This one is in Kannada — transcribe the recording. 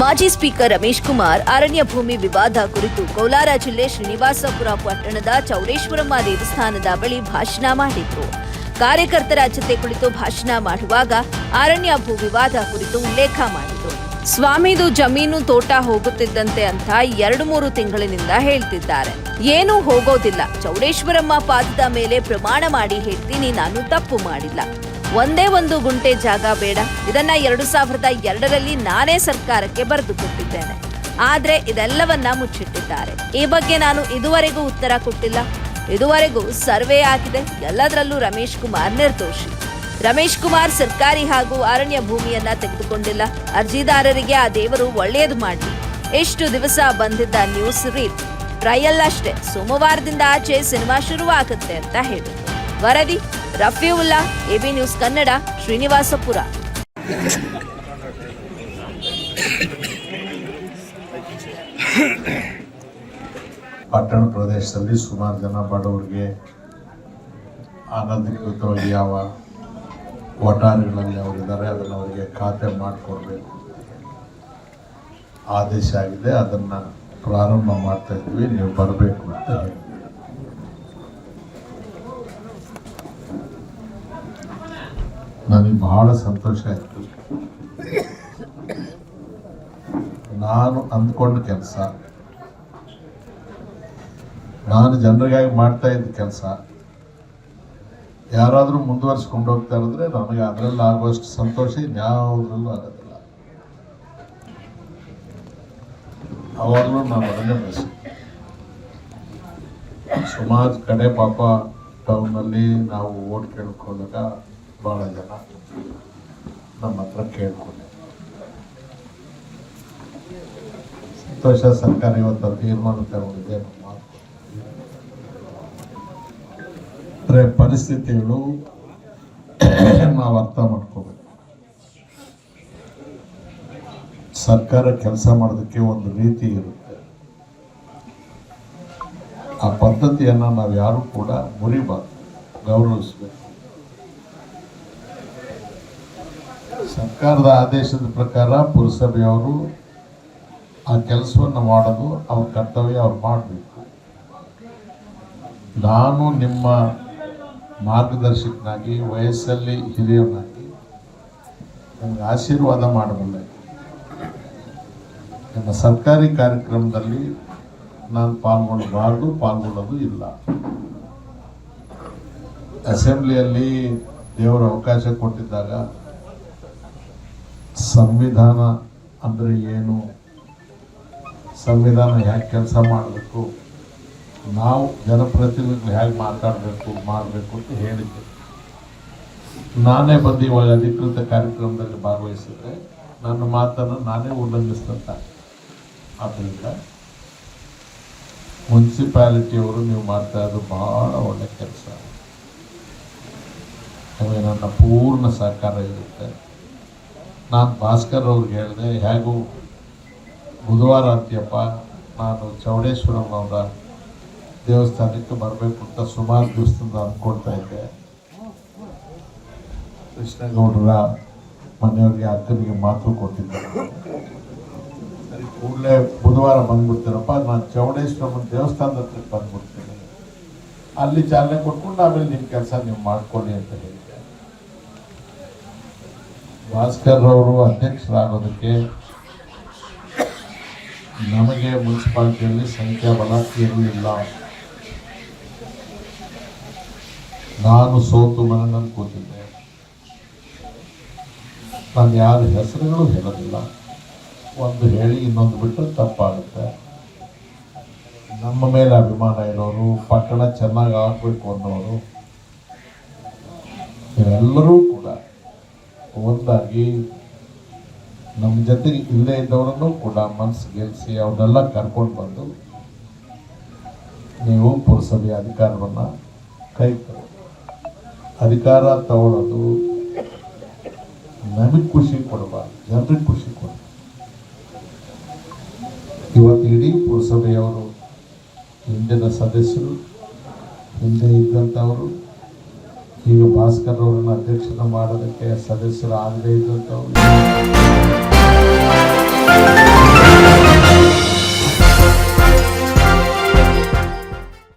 ಮಾಜಿ ಸ್ಪೀಕರ್ ರಮೇಶ್ ಕುಮಾರ್ ಅರಣ್ಯ ಭೂಮಿ ವಿವಾದ ಕುರಿತು ಕೋಲಾರ ಜಿಲ್ಲೆ ಶ್ರೀನಿವಾಸಪುರ ಪಟ್ಟಣದ ಚೌಡೇಶ್ವರಮ್ಮ ದೇವಸ್ಥಾನದ ಬಳಿ ಭಾಷಣ ಮಾಡಿದ್ರು. ಕಾರ್ಯಕರ್ತರ ಜೊತೆ ಕುಳಿತು ಭಾಷಣ ಮಾಡುವಾಗ ಅರಣ್ಯ ಭೂ ವಿವಾದ ಕುರಿತು ಉಲ್ಲೇಖ ಮಾಡಿದ್ರು. ಸ್ವಾಮಿದು ಜಮೀನು ತೋಟ ಹೋಗುತ್ತಿದ್ದಂತೆ ಅಂತ ಎರಡು ಮೂರು ತಿಂಗಳಿನಿಂದ ಹೇಳ್ತಿದ್ದಾರೆ. ಏನೂ ಹೋಗೋದಿಲ್ಲ. ಚೌಡೇಶ್ವರಮ್ಮ ಪಾದದ ಮೇಲೆ ಪ್ರಮಾಣ ಮಾಡಿ ಹೇಳ್ತೀನಿ, ನಾನು ತಪ್ಪು ಮಾಡಿಲ್ಲ. ಒಂದೇ ಒಂದು ಗುಂಟೆ ಜಾಗ ಬೇಡ. ಇದನ್ನ ಎರಡು ಸಾವಿರದ ಎರಡರಲ್ಲಿ ನಾನೇ ಸರ್ಕಾರಕ್ಕೆ ಬರೆದು ಕೊಟ್ಟಿದ್ದೇನೆ. ಆದ್ರೆ ಇದೆಲ್ಲವನ್ನ ಮುಚ್ಚಿಟ್ಟಿದ್ದಾರೆ. ಈ ಬಗ್ಗೆ ನಾನು ಇದುವರೆಗೂ ಉತ್ತರ ಕೊಟ್ಟಿಲ್ಲ. ಇದುವರೆಗೂ ಸರ್ವೆ ಆಗಿದೆ. ಎಲ್ಲದರಲ್ಲೂ ರಮೇಶ್ ಕುಮಾರ್ ನಿರ್ದೋಷಿ. ರಮೇಶ್ ಕುಮಾರ್ ಸರ್ಕಾರಿ ಹಾಗೂ ಅರಣ್ಯ ಭೂಮಿಯನ್ನ ತೆಗೆದುಕೊಂಡಿಲ್ಲ. ಅರ್ಜಿದಾರರಿಗೆ ಆ ದೇವರು ಒಳ್ಳೆಯದು ಮಾಡಿ ಎಷ್ಟು ದಿವಸ ಬಂದಿದ್ದ ನ್ಯೂಸ್ ರೀಲ್. ಟ್ರಯಲ್ ಅಷ್ಟೇ. ಸೋಮವಾರದಿಂದ ಆಚೆ ಸಿನಿಮಾ ಶುರುವಾಗುತ್ತೆ ಅಂತ ಹೇಳಿದ್ರು. ವರದಿ, ರಫೀವುಲ್ಲಾ, ಎಬಿ ನ್ಯೂಸ್ ಕನ್ನಡ, ಶ್ರೀನಿವಾಸಪುರ. ಪಟ್ಟಣ ಪ್ರದೇಶದಲ್ಲಿ ಸುಮಾರು ಜನ ಬಡವರಿಗೆ ಅನಧಿಕೃತವಾಗಿ ಯಾವ ಒಟಾರಿಗಳಲ್ಲಿ ಅವರಿದ್ದಾರೆ, ಅದನ್ನು ಅವರಿಗೆ ಖಾತೆ ಮಾಡಿಕೊಡ್ಬೇಕು. ಆದೇಶ ಆಗಿದೆ, ಅದನ್ನು ಪ್ರಾರಂಭ ಮಾಡ್ತಾ ಇದ್ವಿ ನೀವು ಬರಬೇಕು ಅಂತ ಹೇಳಿ. ನನಗೆ ಬಹಳ ಸಂತೋಷ ಆಯಿತು. ನಾನು ಅಂದ್ಕೊಂಡ ಕೆಲಸ, ನಾನು ಜನರಿಗಾಗಿ ಮಾಡ್ತಾ ಇದ್ದ ಕೆಲಸ, ಯಾರಾದರೂ ಮುಂದುವರಿಸ್ಕೊಂಡು ಹೋಗ್ತಾ ಇರಿದ್ರೆ ನನಗೆ ಅದರಲ್ಲಿ ಆಗುವಷ್ಟು ಸಂತೋಷ ಇನ್ಯಾವುದ್ರಲ್ಲೂ ಆಗೋದಿಲ್ಲ. ಅವಾಗಲೂ ನಾನು ಅದನ್ನೇ ಬಯಸ ಸುಮಾರು ಕಡೆ ಪಾಪ ಟೌನಲ್ಲಿ ನಾವು ಓಟ್ ಕೇಳಕ್ಕೆ ಹೋದಾಗ ಭಾಳ ಜನ ನಮ್ಮ ಹತ್ರ ಕೇಳ್ಕೊಂಡೆ. ಸಂತೋಷ ಸರ್ಕಾರ ಇವತ್ತು ತೀರ್ಮಾನ ತಗೊಂಡಿದೆ. ಅಂದ್ರೆ ಪರಿಸ್ಥಿತಿಗಳು ನಾವು ಅರ್ಥ ಮಾಡ್ಕೋಬೇಕು. ಸರ್ಕಾರ ಕೆಲಸ ಮಾಡೋದಕ್ಕೆ ಒಂದು ರೀತಿ ಇರುತ್ತೆ. ಆ ಪದ್ಧತಿಯನ್ನ ನಾವು ಯಾರು ಕೂಡ ಮುರಿಬಾರ್ದು. ಗೌರವಿಸಬೇಕು. ಸರ್ಕಾರದ ಆದೇಶದ ಪ್ರಕಾರ ಪುರಸಭೆಯವರು ಆ ಕೆಲಸವನ್ನು ಮಾಡೋದು ಅವ್ರ ಕರ್ತವ್ಯ ಅವ್ರು ಮಾಡಬೇಕು. ನಾನು ನಿಮ್ಮ ಮಾರ್ಗದರ್ಶಕನಾಗಿ, ವಯಸ್ಸಲ್ಲಿ ಹಿರಿಯವನಾಗಿ ನನಗೆ ಆಶೀರ್ವಾದ ಮಾಡಬಲ್ಲೆ. ನಿಮ್ಮ ಸರ್ಕಾರಿ ಕಾರ್ಯಕ್ರಮದಲ್ಲಿ ನಾನು ಪಾಲ್ಗೊಳ್ಳಬಾರ್ದು ಪಾಲ್ಗೊಳ್ಳೋದು ಇಲ್ಲ. ಅಸೆಂಬ್ಲಿಯಲ್ಲಿ ದೇವರು ಅವಕಾಶ ಕೊಟ್ಟಿದ್ದಾಗ ಸಂವಿಧಾನ ಅಂದರೆ ಏನು? ಸಂವಿಧಾನ ಹೇಗೆ ಕೆಲಸ ಮಾಡಬೇಕು? ನಾವು ಜನಪ್ರತಿನಿಧಿಗಳು ಹೇಗೆ ಮಾತಾಡಬೇಕು, ಮಾಡಬೇಕು ಅಂತ ಹೇಳಿದ್ದೆ. ನಾನೇ ಬಂದು ಇವಾಗ ಅಧಿಕೃತ ಕಾರ್ಯಕ್ರಮದಲ್ಲಿ ಭಾಗವಹಿಸಿದ್ರೆ ನನ್ನ ಮಾತನ್ನು ನಾನೇ ಉಲ್ಲಂಘಿಸ್ತಂತ ಆದ್ದರಿಂದ ಮುನ್ಸಿಪಾಲಿಟಿಯವರು ನೀವು ಮಾಡ್ತಾ ಇರೋದು ಬಹಳ ಒಳ್ಳೆ ಕೆಲಸ. ನಿಮಗೆ ನನ್ನ ಪೂರ್ಣ ಸಹಕಾರ ಇರುತ್ತೆ. ನಾನು ಭಾಸ್ಕರ್ ಅವ್ರಿಗೆ ಹೇಳಿದೆ, ಹೇಗೂ ಬುಧವಾರ ಅಂತ್ಯಪ್ಪ, ನಾನು ಚೌಡೇಶ್ವರಮ್ಮ ಅವರ ದೇವಸ್ಥಾನಕ್ಕೆ ಬರಬೇಕು ಅಂತ ಸುಮಾರು ದಿವಸದಿಂದ ಅಂದ್ಕೊಳ್ತಾ ಇದ್ದೆ. ಕೃಷ್ಣಗೌಡರ ಮನೆಯವರಿಗೆ ಅಕ್ಕನಿಗೆ ಮಾತು ಕೊಟ್ಟಿದ್ದೆ. ಸರಿ, ಕೂಡಲೇ ಬುಧವಾರ ಬಂದ್ಬಿಡ್ತೀರಪ್ಪ, ನಾನು ಚೌಡೇಶ್ವರಮ್ಮನ ದೇವಸ್ಥಾನದ ಹತ್ರಕ್ಕೆ ಬಂದ್ಬಿಡ್ತೀನಿ. ಅಲ್ಲಿ ಚಾಲನೆ ಕೊಟ್ಕೊಂಡು ಆಮೇಲೆ ನಿಮ್ಮ ಕೆಲಸ ನೀವು ಮಾಡ್ಕೊಳ್ಳಿ ಅಂತ ಹೇಳಿದ್ದೆ ಭಾಸ್ಕರ್ ಅವರು ಅಧ್ಯಕ್ಷರಾಗೋದಕ್ಕೆ ನಮಗೆ ಮುನ್ಸಿಪಾಲಿಟಿಯಲ್ಲಿ ಸಂಖ್ಯಾಬಲ ಇರಲಿಲ್ಲ ನಾನು ಸೋತು ಮನೆಯಲ್ಲಿ ಕೂತಿದ್ದೆ. ನಾನು ಯಾರ ಹೆಸರುಗಳು ಹೇಳೋದಿಲ್ಲ. ಒಂದು ಹೇಳಿ, ಇನ್ನೊಂದು ಬಿಟ್ಟರೆ ತಪ್ಪಾಗುತ್ತೆ. ನಮ್ಮ ಮೇಲೆ ಅಭಿಮಾನ ಇರೋರು, ಪಟ್ಟಣ ಚೆನ್ನಾಗಿ ಆಗಬೇಕು ಅನ್ನೋರು ಎಲ್ಲರೂ ಕೂಡ ಒಂದಾಗಿ ನಮ್ಮ ಜೊತೆಗೆ ಇಲ್ಲೇ ಇದ್ದವರನ್ನು ಕೂಡ ಮನಸ್ಸು ಗೆಲ್ಲಿಸಿ ಅವನ್ನೆಲ್ಲ ಕರ್ಕೊಂಡು ಬಂದು ನೀವು ಪುರಸಭೆಯ ಅಧಿಕಾರವನ್ನು ಕೈ ಅಧಿಕಾರ ತಗೊಳ್ಳೋದು ನಮಗೆ ಖುಷಿ ಕೊಡುವ, ಜನರಿಗೆ ಖುಷಿ ಕೊಡ ಇವತ್ತು ಇಡೀ ಪುರಸಭೆಯವರು ಹಿಂದಿನ ಸದಸ್ಯರು, ಹಿಂದೆ ಇದ್ದಂಥವರು ಈಗ ಭಾಸ್ಕರ್ ಅವರನ್ನು ಅಧ್ಯಕ್ಷತೆ ಮಾಡೋದಕ್ಕೆ ಸದಸ್ಯರು ಆಗದೇ ಇದ್ದಂಥವ್ರು